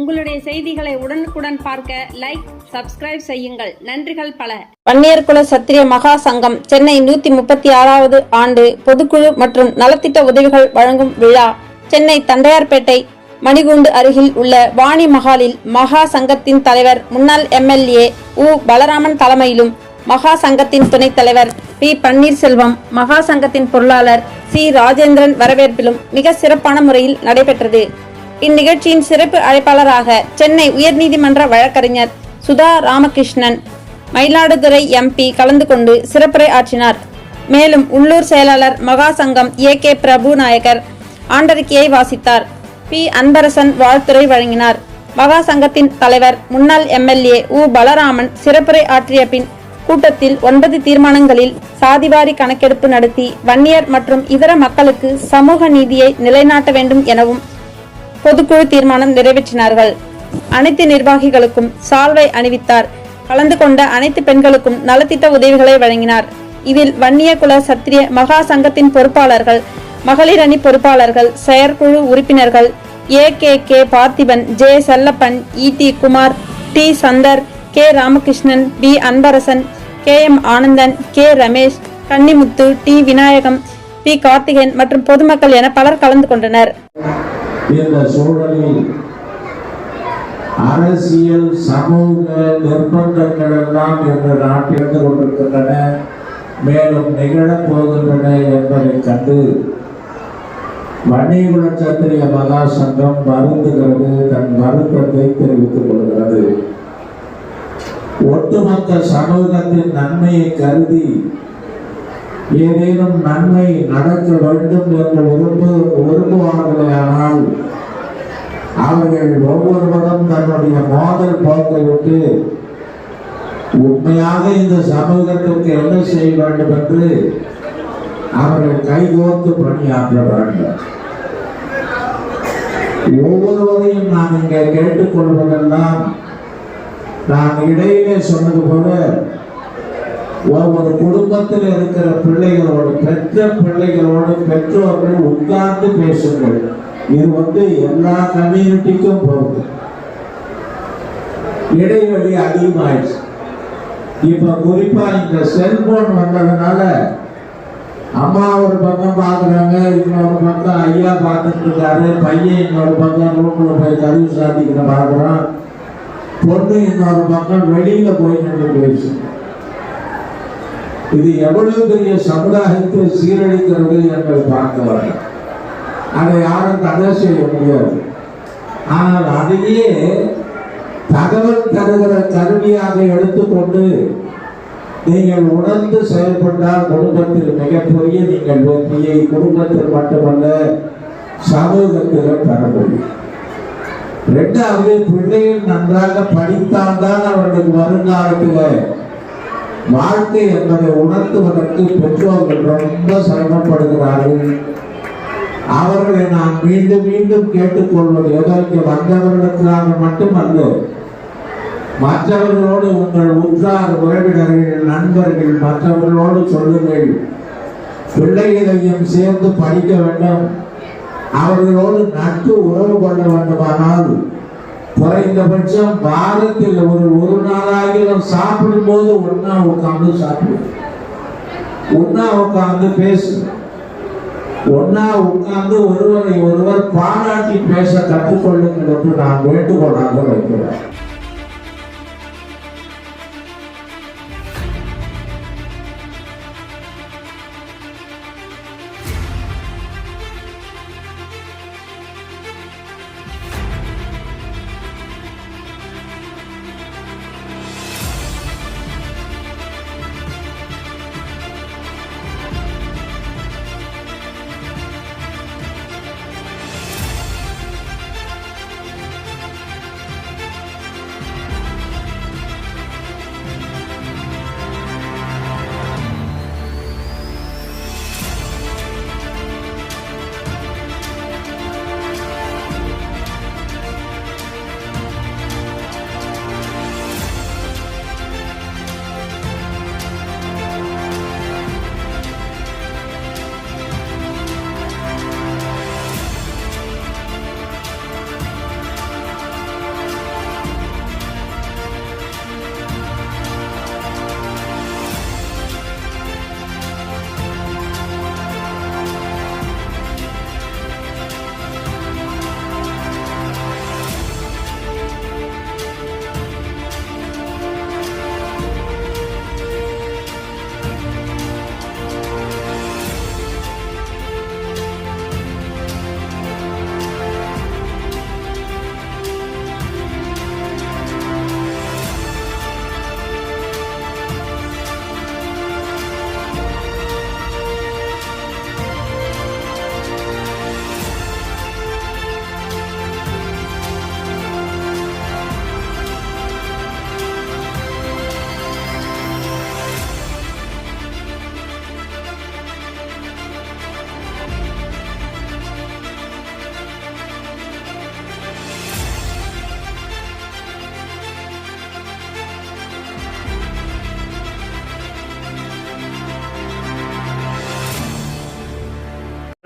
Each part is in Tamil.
உங்களுடைய செய்திகளை உடனுக்குடன் பார்க்க லைக் சப்ஸ்கிரைப் செய்யுங்கள். நன்றிகள் பல. வன்னியர்குல சத்திரிய மகா சங்கம் சென்னை நூத்தி முப்பத்தி ஆறாவது ஆண்டு பொதுக்குழு மற்றும் நலத்திட்ட உதவிகள் வழங்கும் விழா சென்னை தண்டையார்பேட்டை மணிகூண்டு அருகில் உள்ள வாணி மகாலில் மகா சங்கத்தின் தலைவர் முன்னாள் எம்எல்ஏ உ. பலராமன் தலைமையிலும் மகா சங்கத்தின் துணைத் தலைவர் பி. பன்னீர்செல்வம் மகா சங்கத்தின் பொருளாளர் சி. ராஜேந்திரன் வரவேற்பிலும் மிக சிறப்பான முறையில் நடைபெற்றது. இந்நிகழ்ச்சியின் சிறப்பு அழைப்பாளராக சென்னை உயர்நீதிமன்ற வழக்கறிஞர் சுதா ராமகிருஷ்ணன். மயிலாடுதுறை எம்பி கலந்து கொண்டு சிறப்புரை ஆற்றினார். மேலும் உள்ளூர் செயலாளர் மகா சங்கம் ஏ கே பிரபு நாயகர் ஆண்டறிக்கையை வாசித்தார். பி அன்பரசன் வாழ்த்துறை வழங்கினார். மகா சங்கத்தின் தலைவர் முன்னாள் எம்எல்ஏ உ பலராமன் சிறப்புரை ஆற்றிய பின் கூட்டத்தில் ஒன்பது தீர்மானங்களில் சாதிவாரி கணக்கெடுப்பு நடத்தி வன்னியர் மற்றும் இதர மக்களுக்கு சமூக நீதியை நிலைநாட்ட வேண்டும் எனவும் பொதுக்குழு தீர்மானம் நிறைவேற்றினார்கள். அனைத்து நிர்வாகிகளுக்கும் சால்வை அணிவித்தார். கலந்து கொண்ட அனைத்து பெண்களுக்கும் நலத்திட்ட உதவிகளை வழங்கினார். இதில் வன்னிய குல சத்திரிய மகா சங்கத்தின் பொறுப்பாளர்கள் மகளிர் அணி பொறுப்பாளர்கள் செயற்குழு உறுப்பினர்கள் A K K Parthiban J Chellappan E T Kumar T Chandar K Ramakrishnan P Anbarasan K M Anandan K Ramesh Kannimuthu T Vinayagam P Karthikeyan மற்றும் பொதுமக்கள் என பலர் கலந்து கொண்டனர். இந்த சூழலில் அரசியல் சமூக நிர்பந்தங்கள் எல்லாம் இன்று நாட்டிலிருந்து கொண்டிருக்கின்றன. மேலும் நிகழப் போகின்றன என்பதை கண்டு வன்னியகுல சத்திரிய மகா சங்கம் வருந்துகிறது. தன் வருத்தத்தை தெரிவித்துக் கொள்கிறது. ஒட்டுமொத்த சமூகத்தின் நன்மையை கருதி ஏதேனும் நன்மை நடக்க வேண்டும் என்று விரும்பு விரும்புவார்களேயானால் அவர்கள் ஒவ்வொருவரும் தன்னுடைய மோதல் போக்கை விட்டு உண்மையாக இந்த சமூகத்திற்கு என்ன செய்ய வேண்டும் என்று அவர்கள் கைகோர்த்து பணியாற்ற வேண்டும். ஒவ்வொருவரையும் நான் இங்கே கேட்டுக்கொள்வதெல்லாம் நான் இடையிலே சொன்னது போல ஒவ்வொரு குடும்பத்தில் இருக்கிற பிள்ளைகளோடு பெற்ற பிள்ளைகளோடு பெற்றோர்கள் உட்கார்ந்து பேசுங்கள். இது வந்து எல்லா கம்யூனிட்டிக்கும் போகுது. இடைவெளி அதிகமாயிடுச்சு. இப்ப குறிப்பா இந்த செல்போன் வந்ததுனால அம்மா ஒரு பக்கம் பாக்குறாங்க இன்னொரு பக்கம் ஐயா பார்த்துட்டு இருக்காரு பையன் இன்னொரு பக்கம் ரூம்ல போய் கருவி சாதிக்கிற பாக்குறான் பொண்ணு இன்னொரு பக்கம் வெளியில போய் நின்று பேசு இது எவ்வளவு பெரிய சமுதாயத்தை சீரழிக்கிறது என்று பார்க்க அதை யாரும் தடை செய்ய முடியாது. ஆனால் அதையே தகவல் தருகிற கருவியாக எடுத்துக்கொண்டு நீங்கள் உணர்ந்து செயல்பட்டால் குடும்பத்தில் மிகப்பெரிய நீங்கள் வெற்றியை குடும்பத்தில் மட்டுமல்ல சமூகத்தில் பெற முடியும். ரெண்டாவது பிள்ளைகள் நன்றாக படித்தால்தான் அவர்களுக்கு வருங்காலத்தில் வாழ்க்கை என்பதை உணர்த்துவதற்கு பெற்றோர்கள் ரொம்ப சிரமப்படுகிறார்கள். அவர்களை நான் மீண்டும் மீண்டும் கேட்டுக்கொள்வது எதற்கு? வந்தவர்களுக்காக மட்டுமல்ல மற்றவர்களோடு உங்கள் உற்றார் உறவினர்கள் நண்பர்கள் மற்றவர்களோடு சொல்லுங்கள். பிள்ளைகளையும் சேர்ந்து படிக்க வேண்டும். அவர்களோடு நட்பு உறவு கொள்ள வேண்டுமானால் குறைந்தபட்சம் வாரத்தில் ஒரு ஒரு நாள் நாளாகிலும் சாப்பிடும் போது ஒன்னா உட்கார்ந்து சாப்பிடுவோம் ஒன்னா உட்கார்ந்து பேசு. ஒன்னா உட்கார்ந்து ஒருவரை ஒருவர் பாராட்டி பேச கற்றுக்கொள்ளுங்கள் என்று நான் வேண்டுகோளாக வைக்கிறேன்.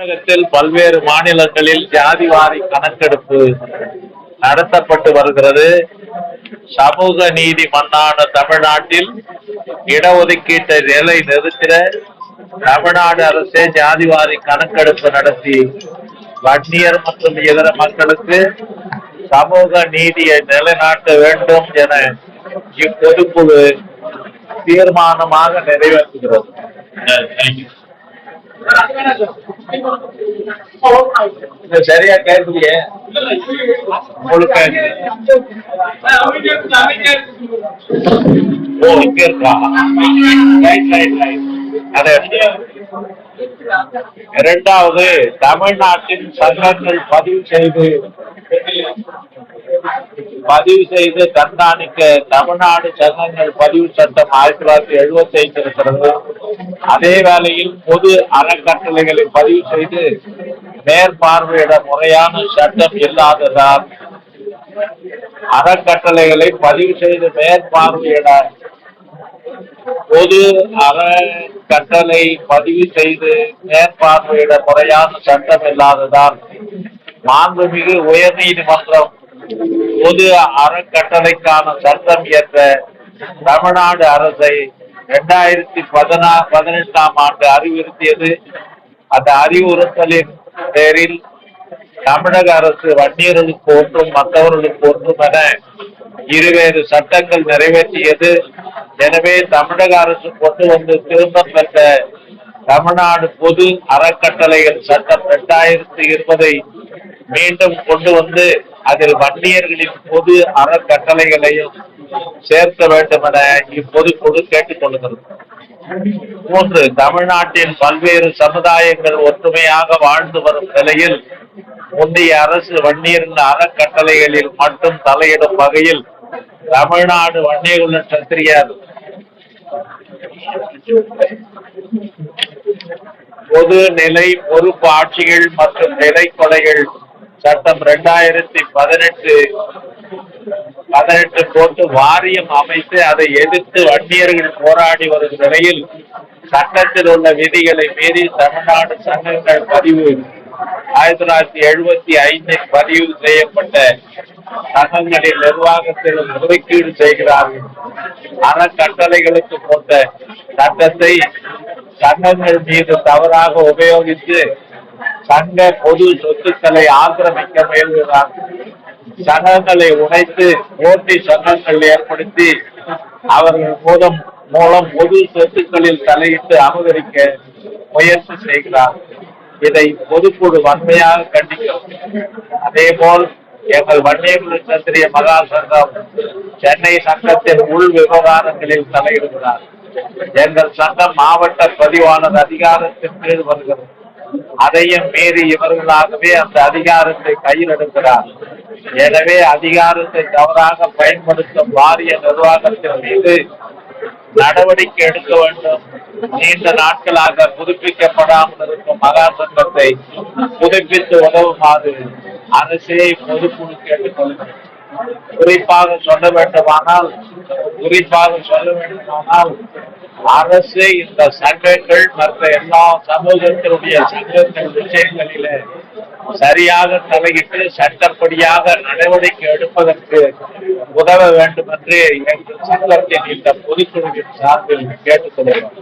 தமிழகத்தில் பல்வேறு மாநிலங்களில் ஜாதிவாரி கணக்கெடுப்பு நடத்தப்பட்டு வருகிறது. சமூக நீதி மன்னான தமிழ்நாட்டில் இடஒதுக்கீட்டை நிலை நிறுத்திட தமிழ்நாடு அரசே ஜாதிவாரி கணக்கெடுப்பு நடத்தி வன்னியர் மற்றும் இதர மக்களுக்கு சமூக நீதியை நிலைநாட்ட வேண்டும் என இப்பொதுக்குழு தீர்மானமாக நிறைவேற்றுகிறது சரியா கேட்கலையே ஓ இங்க இருக்கா ரைட் ரைட் ரைட் அதே இரண்டாவது தமிழ்நாட்டின் சங்கங்கள் பதிவு செய்து பதிவு செய்து கண்காணிக்க தமிழ்நாடு சங்கங்கள் பதிவு சட்டம் ஆயிரத்தி தொள்ளாயிரத்தி எழுபத்தி ஐந்து இருக்கிறது. அதே வேளையில் பொது அறக்கட்டளைகளை பதிவு செய்து மேற்பார்வையிட முறையான சட்டம் இல்லாததால் அறக்கட்டளைகளை பதிவு செய்து மேற்பார்வையிட பொது அறக்கட்டளை பதிவு செய்து மேற்பார்வையிட முறையான சட்டம் இல்லாததால் மாண்புமிகு உயர்நீதிமன்றம் பொது அறக்கட்டளைக்கான சட்டம் இயற்ற தமிழ்நாடு அரசை இரண்டாயிரத்தி பதினா பதினெட்டாம் ஆண்டு அறிவுறுத்தியது. அந்த அறிவுறுத்தலின் பேரில் தமிழக அரசு வன்னியர்களுக்கு ஒன்றும் மற்றவர்களுக்கு ஒன்றும் என இருவேறு சட்டங்கள் நிறைவேற்றியது. எனவே தமிழக அரசு கொண்டு வந்து திரும்ப பெற்ற தமிழ்நாடு பொது அறக்கட்டளைகள் சட்டம் இரண்டாயிரத்தி இருபதை மீண்டும் கொண்டு வந்து அதில் வன்னியர்களின் பொது அறக்கட்டளைகளையும் சேர்க்க வேண்டும் என இப்பொதுக்குழு கேட்டுக் கொள்கிறது. மூன்று தமிழ்நாட்டின் பல்வேறு சமுதாயங்கள் ஒற்றுமையாக வாழ்ந்து வரும் நிலையில் முந்தைய அரசு வன்னியரின் அறக்கட்டளைகளில் மட்டும் தலையிடும் வகையில் தமிழ்நாடு வன்னியகுல சத்திரியார் பொது நிலை பொறுப்பு ஆட்சிகள் மற்றும் நிலை கொலைகள் சட்டம் இரண்டாயிரத்தி பதினெட்டு பதினெட்டு போட்டு வாரியம் அமைத்து அதை எதிர்த்து வன்னியர்கள் போராடி வரும் நிலையில் சட்டத்தில் உள்ள விதிகளை மீறி தமிழ்நாடு சங்கங்கள் பதிவு. ஆயிரத்தி தொள்ளாயிரத்தி எழுபத்தி ஐந்தில் பதிவு செய்யப்பட்ட சங்கங்களின் நிர்வாகத்திலும் ஒதுக்கீடு செய்கிறார்கள். அறக்கட்டளைகளுக்கு போட்ட சட்டத்தை சங்கங்கள் மீது தவறாக உபயோகித்து சங்க பொது சொத்துக்களை ஆக்கிரமிக்க முயல்கிறார்கள். சங்கங்களை உடைத்து போட்டி சங்கங்கள் ஏற்படுத்தி அவர்கள் மூலம் மூலம் பொது சொத்துக்களில் தலையிட்டு அபகரிக்க முயற்சி செய்கிறார். இதை பொதுக்குழு வன்மையாக கண்டிக்கும். அதேபோல் எங்கள் வன்னியகுல சத்திரிய மகா சங்கம் சென்னை சங்கத்தின் உள் விவகாரங்களில் தலையிடுகிறார். எங்கள் சங்கம் மாவட்ட பதிவாளர் அதிகாரத்தின் கீழ் வருகிறது. அதையும் மீறி இவர்களாகவே அந்த அதிகாரத்தை கையில் எடுக்கிறார் எனவே அதிகாரத்தை தவறாக பயன்படுத்தும் வாரிய நிர்வாகத்தின் மீது நடவடிக்கை எடுக்க வேண்டும். நீண்ட நாட்களாக புதுப்பிக்கப்படாமல் இருக்கும் மகா சங்கத்தை புதுப்பித்து உதவுமாறு அரசே பொதுக்குழு கேட்டுக்கொள்கிறேன். குறிப்பாக சொல்ல வேண்டுமானால் குறிப்பாக சொல்ல வேண்டுமானால் அரசு இந்த சங்கங்கள் மற்ற எல்லா சமூகத்தினுடைய சங்கங்கள் விஷயங்களிலே சரியாக தலையிட்டு சட்டப்படியாக நடவடிக்கை எடுப்பதற்கு உதவ வேண்டும் என்று எங்கள் சங்கத்தின் இந்த பொதுக்குழுவின் சார்பில் கேட்டுக்கொள்கிறோம்.